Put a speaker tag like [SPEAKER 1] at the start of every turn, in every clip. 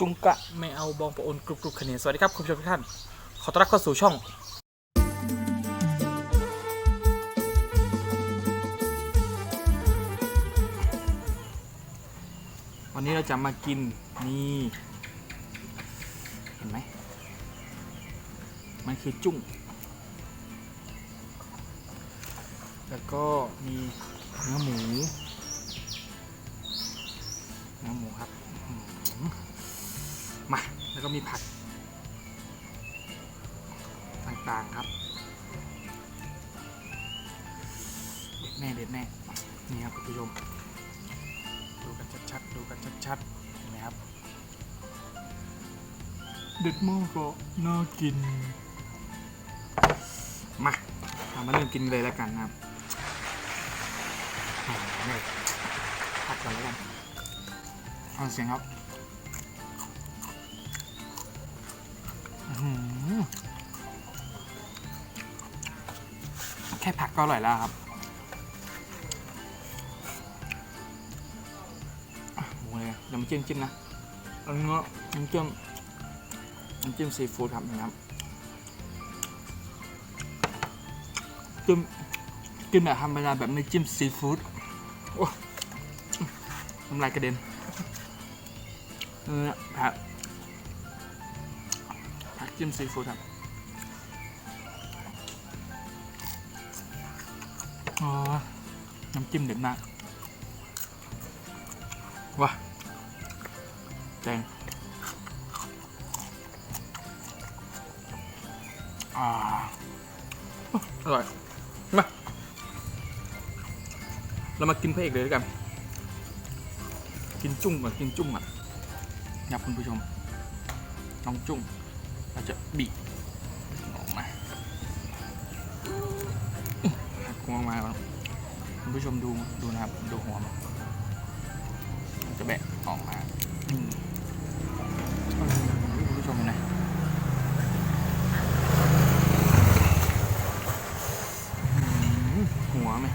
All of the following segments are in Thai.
[SPEAKER 1] จุงกะไม่เอาบองปะโอนกรุบกรุบคะแนนสวัสดีครับคุณผู้ชมทุกท่าน ขอต้อนรับเข้าสู่ช่อง วันนี้เราจะมากิน นี่ เห็นไหม มันคือจุ้ง แล้วก็มีเนื้อหมู แล้วก็มีผักต่างๆครับ เด็ดแน่เด็ดแน่ นี่ครับคุณผู้ชม ดูกันชัดๆ ดูกันชัดๆ เห็นไหมครับ เด็ดมากก็น่ากิน มาเรามาเริ่มกินเลยแล้วกันนะครับอ่านี่ผัดก่อนแล้วกันฟังเสียงครับ แค่ผักก็อร่อยแล้วครับหมูเลยเดี๋ยวมาจิ้มจิ้มนะอาเนื้อน้ำจิ้มน้ำจิ้มซีฟู้ดครับนี่ครับจิ้มกินแบบธรรมดาแบบไม่จิ้มซีฟู้ดโอ้น้ำลายกระเด็นเออผักผัก จิ้มซีฟู้ดครับอ๋อน้ำจิ้มเด็ดมากว้าแจงอ่าอร่อย มา เรามากินพระเอกเลยด้วยกัน กินจุ้งก่อนกินจุ้งอะนะคุณผู้ชมน้องจุ้ง ราจะบีบออกมาหักหัวออกมาครับคุณผู้ชมดูดูนะครับดูหัวมันมันจะแบะออกมาคุณผู้ชมเห็นไหมอื้อหือหัวไหม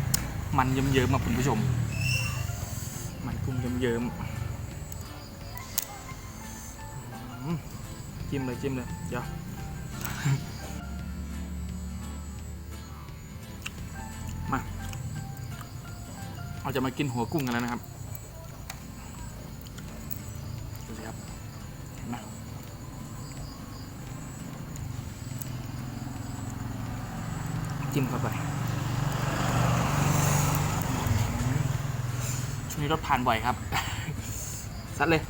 [SPEAKER 1] มันเยิ้มๆอะคุณผู้ชม มันกุ้งเยิ้มๆ จิ้มเลยจิ้มเลยเดี๋ยวมาเราจะมากินหัวกุ้งกันแล้วนะครับดูสิครับเห็นไหมจิ้มเข้าไปช่วงนี้รถผ่านบ่อยครับ ซัดเลย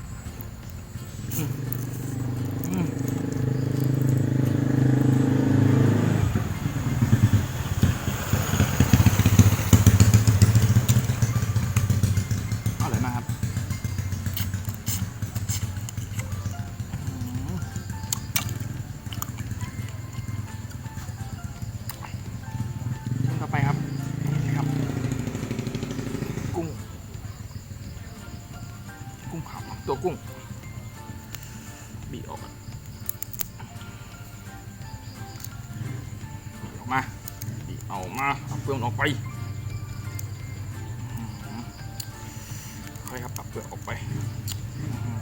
[SPEAKER 1] อยครับเอาเปลือกออกไปอื้อหือ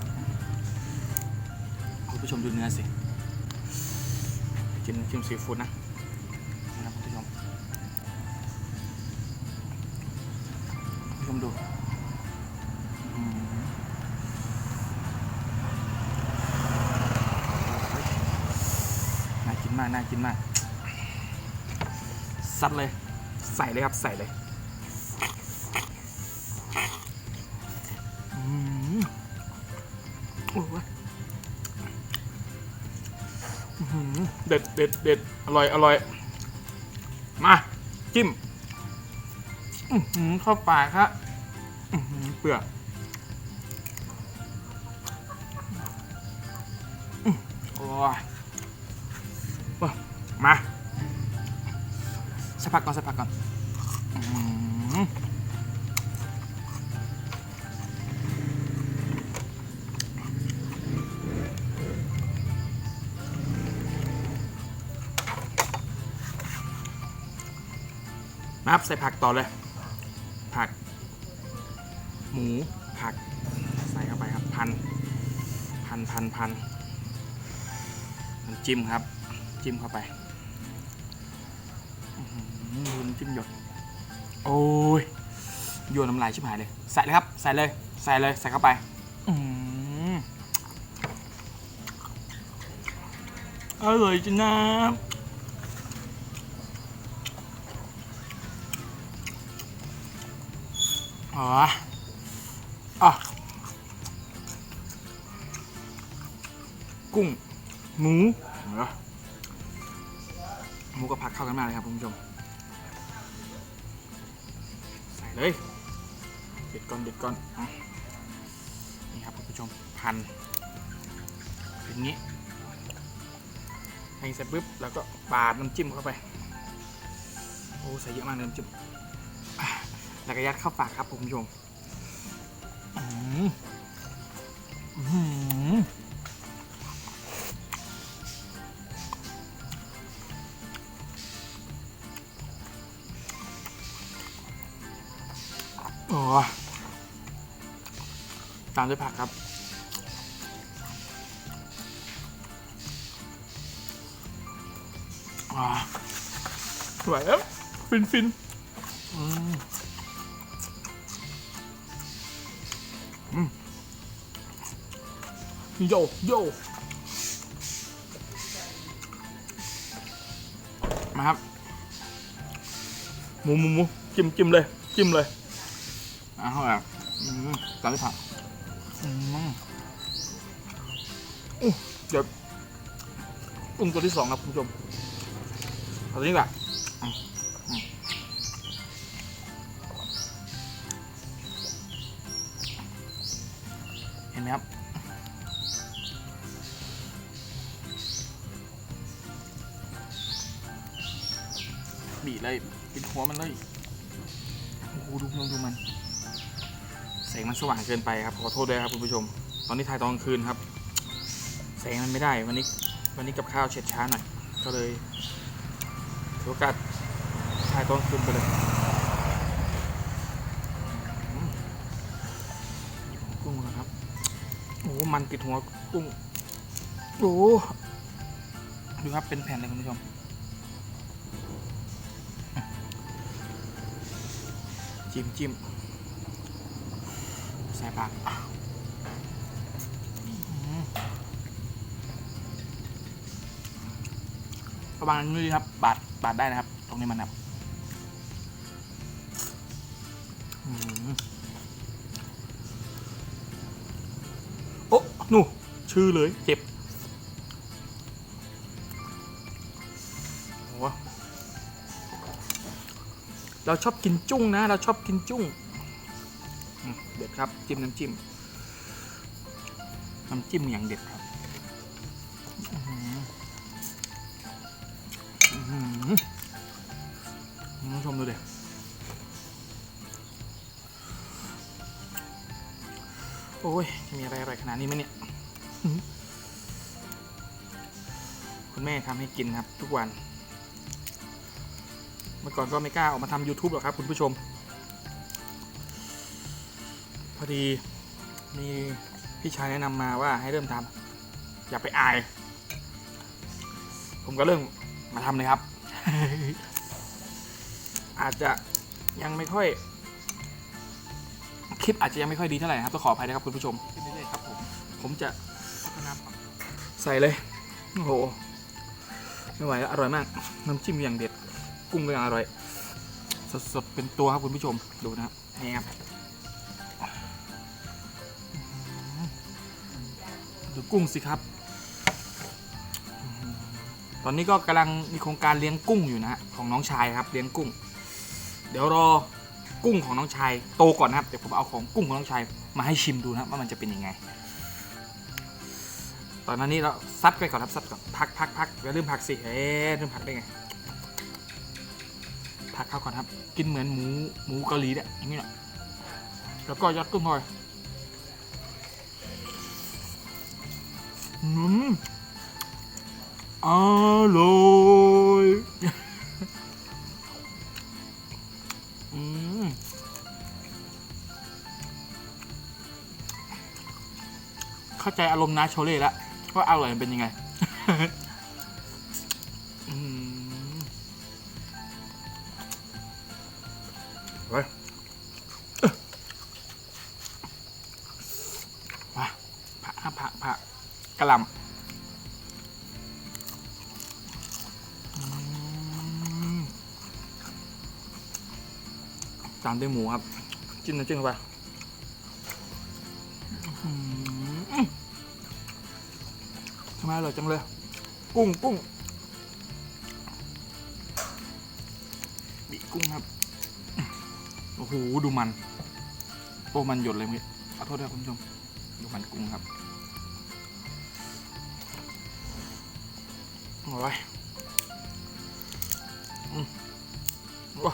[SPEAKER 1] คุณผู้ชมดูเนื้อสิจิ้มจิ้มซีฟู้ดนะนะครับคุณผู้ชมคุณผู้ชมดูอื้อหือน่ากินมากน่ากินมากซัดเลย ใส่เลยครับ ใส่เลย เด็ดเด็ดเด็ดอร่อยอร่อย มาจิ้มอื้อหือเข้าปากครับอื้อหือเปลือกอื้อโอ้ยมาสักพักก่อนสักพักก่อน ใส่ผักต่อเลย ผัก หมู ผัก ใส่เข้าไปครับพัน พันพันพันจิ้มครับ จิ้มเข้าไปหือดูน้ำจิ้มหยด โอ้ยโยนน้ำลายชิบหายเลย ใส่เลยครับ ใส่เลย ใส่เลย ใส่เข้าไปอืมอร่อยจังนะ อ๋ออะกุ้ง หมูเหรอหมูกับผักเข้ากันมากเลยครับคุณผู้ชม ใส่เลยเด็ดก่อนเด็ดก่อนอนี่ครับคุณผู้ชมพันเป็นงี้ให้เสร็จปุ๊บแล้วก็ปาดน้ำจิ้มเข้าไป โอ้ใส่เยอะมากเลยน้ำจิ้ม แล้วก็ยัดเข้าปากครับคุณผู้ชมอืมอ๋อหือโอ้ตามด้วยผักครับอ่าสวยแล้วฟินฟิน โยโยมาครับหมูหมูหมูจิ้มจิ้มเลย จิ้มเลยอะเข้าไปอืมตามด้วยผักอือู้เดี๋ยวอุ้งตัวที่สองครับคุณผู้ชมเอาตัวนี้ก่อน นไหมครับ บีเลยปิดหัวมันเลยโอ้โหดูดูดูมันแสงมันสว่างเกินไปครับขอโทษด้วยครับคุณผู้ชม ตอนนี้ถ่ายตอนกลางคืนครับ แสงมันไม่ได้วันนี้วันนี้กับข้าวเช็ดช้าหน่อยก็เลยถือโอกาสถ่ายตอนกลางคืนไปเลย มันติดหัวกุ้งโอ้โหดูครับเป็นแผ่นเลยคุณผู้ชมจิ้มจิ้มใส่ผักอืมระวังนี่ครับ บาดบาดได้นะครับ ตรงนี้มันครับ นูชื่อเลยเจ็บเราชอบกินจุ้งนะ เราชอบกินจุ้งเด็ดครับ จิ้มน้ำจิ้มน้ำจิ้มอย่างเด็ดครับอื้อหืออื้อหือคุณผู้ชมดูดิโอ้ย มีอะไรอร่อยขนาดนี้ไหมเนี่ย ทำให้กินครับทุกวัน เมื่อก่อนก็ไม่กล้าออกมาทำ YouTube หรอกครับคุณผู้ชม พอดีมีพี่ชายแนะนำมาว่าให้เริ่มทำอย่าไปอาย ผมก็เริ่มมาทำเลยครับ อาจจะยังไม่ค่อย คลิปอาจจะยังไม่ค่อยดีเท่าไหร่นะครับต้องขออภัยนะครับคุณผู้ชมขึ้นเรื่อยๆครับผมผมจะพัฒนาใส่เลย โอ้โห ไม่ไหวแล้วอร่อยมาก น้ำจิ้มอย่างเด็ด กุ้งก็ยังอร่อย สดๆ เป็นตัวครับคุณผู้ชม ดูนะครับนี่ครับดูกุ้งสิครับ ตอนนี้ก็กำลังมีโครงการเลี้ยงกุ้งอยู่นะฮะของน้องชายครับ เลี้ยงกุ้ง เดี๋ยวรอกุ้งของน้องชายโตก่อนนะครับ เดี๋ยวผมเอาของกุ้งของน้องชายมาให้ชิมดูนะว่ามันจะเป็นยังไง ตอนนี้เราซัดไปก่อนครับซัดก่อนพักพักพักอย่าลืมผักสิเอ๊ะลืมผักได้ไงผักเข้าก่อนครับ กินเหมือนหมูหมูเกาหลีเนี่ยอย่างนี้แหละแล้วก็ยัดกุ้งหอยอืมอร่อยอืมเข้าใจอารมณ์นาโชเล่แล้ว ว่าอร่อยมันเป็นยังไงอืมเฮ้ยว้าผักผักผักกระลำตามด้วยหมูครับ จิ้มน้ำจิ้มเข้าไป อร่อยจังเลย กุ้งกุ้งบีกุ้งครับโอ้โหดูมันโอ้มันหยดเลยเมื่อกี้ขอโทษด้วยคุณผู้ชมดูมันกุ้งครับโอ้ยอืมว้า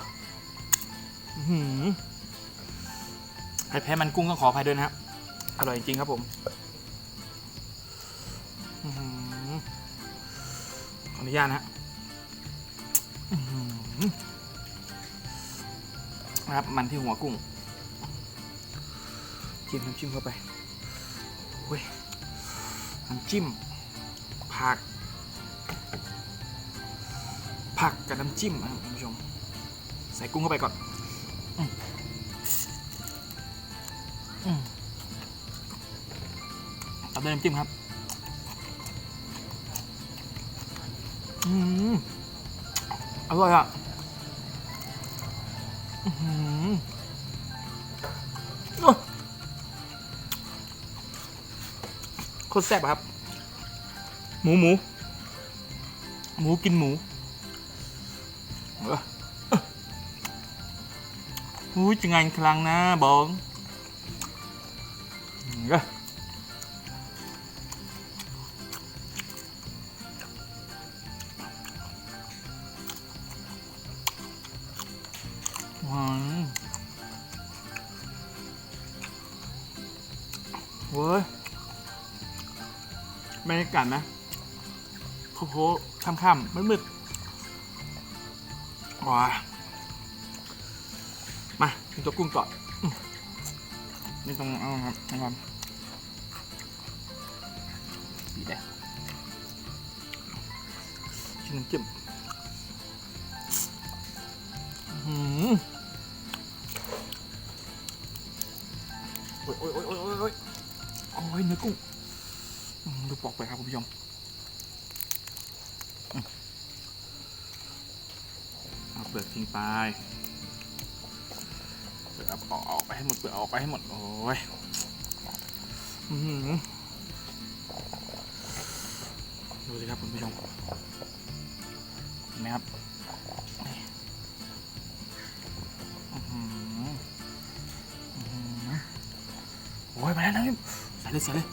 [SPEAKER 1] อื้อหือใครแพ้มันกุ้งต้องขออภัยด้วยนะครับ อร่อยจริงครับผม ออนุญาตนะฮะอื้อหือนะครับมันที่หัวกุ้งจิ้มน้ำจิ้มเข้าไปโอ้ยน้ำจิ้ม ผัก ผักกับน้ำจิ้มนะครับคุณผู้ชม ใส่กุ้งเข้าไปก่อนอืมอืมตามด้วยน้ำจิ้มครับ อืมอร่อยอะอื้อหือโอ้ยโคตรแซ่บอะครับ หมูหมู หมูกินหมูเออเอออุ้ยจะไงคลังนะบองเากาศนะโค้โหค่ำๆมืดๆว้ามากินตัวกุ้งก่อนนี่ตรงเอาครับนะครับดีเลยชิ้นน้ำจิ้มหือโอ้ยโอ้ยโอ้ยโอ้ยโอ้ยเนื้อกุ้ง ดูปอกไปครับคุณผู้ชมเอาเปลือกทิ้งไปเปลือกเอาออกออกไปให้หมดเปลือกเอาอกไปให้หมดโอ้ยดูสิครับคุณผู้ชมเห็นไหมครับอื้อหือโอ้ยมาแล้วนะใส่เลยใส่เลย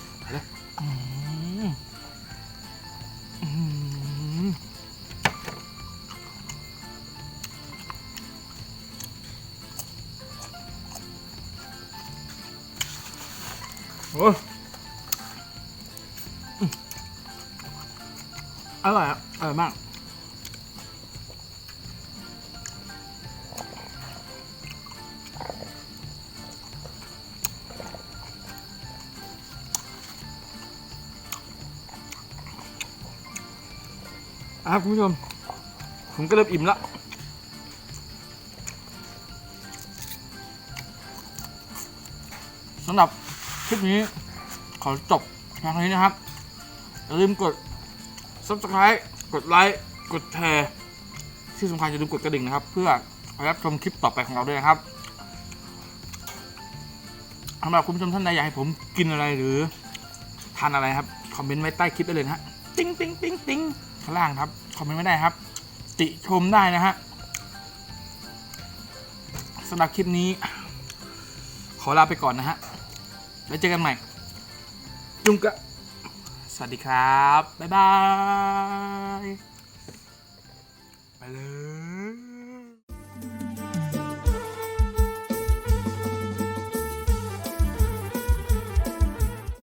[SPEAKER 1] โอ้อร่อยอะอร่อยมาก อะครับคุณผู้ชม ผมก็เริ่มอิ่มละสำหรับ คลิปนี้ขอจบเพียงเท่านี้นะครับ อย่าลืมกด subscribe กดไลค์ กดแชร์ ที่สำคัญอย่าลืมกดกระดิ่งนะครับ เพื่อรับชมคลิปต่อไปของเราด้วยนะครับสำหรับคุณผู้ชมท่านใดอยากให้ผมกินอะไรหรือทานอะไรครับ คอมเมนต์ไว้ใต้คลิปได้เลยนะฮะติ๊งติ๊งติ๊งติ๊งข้างล่างครับ คอมเมนต์ไม่ได้ครับ ติชมได้นะฮะสำหรับคลิปนี้ ขอลาไปก่อนนะฮะ แล้วเจอกันใหม่ จุงกะ สวัสดีครับ บ๊ายบาย ไปเลย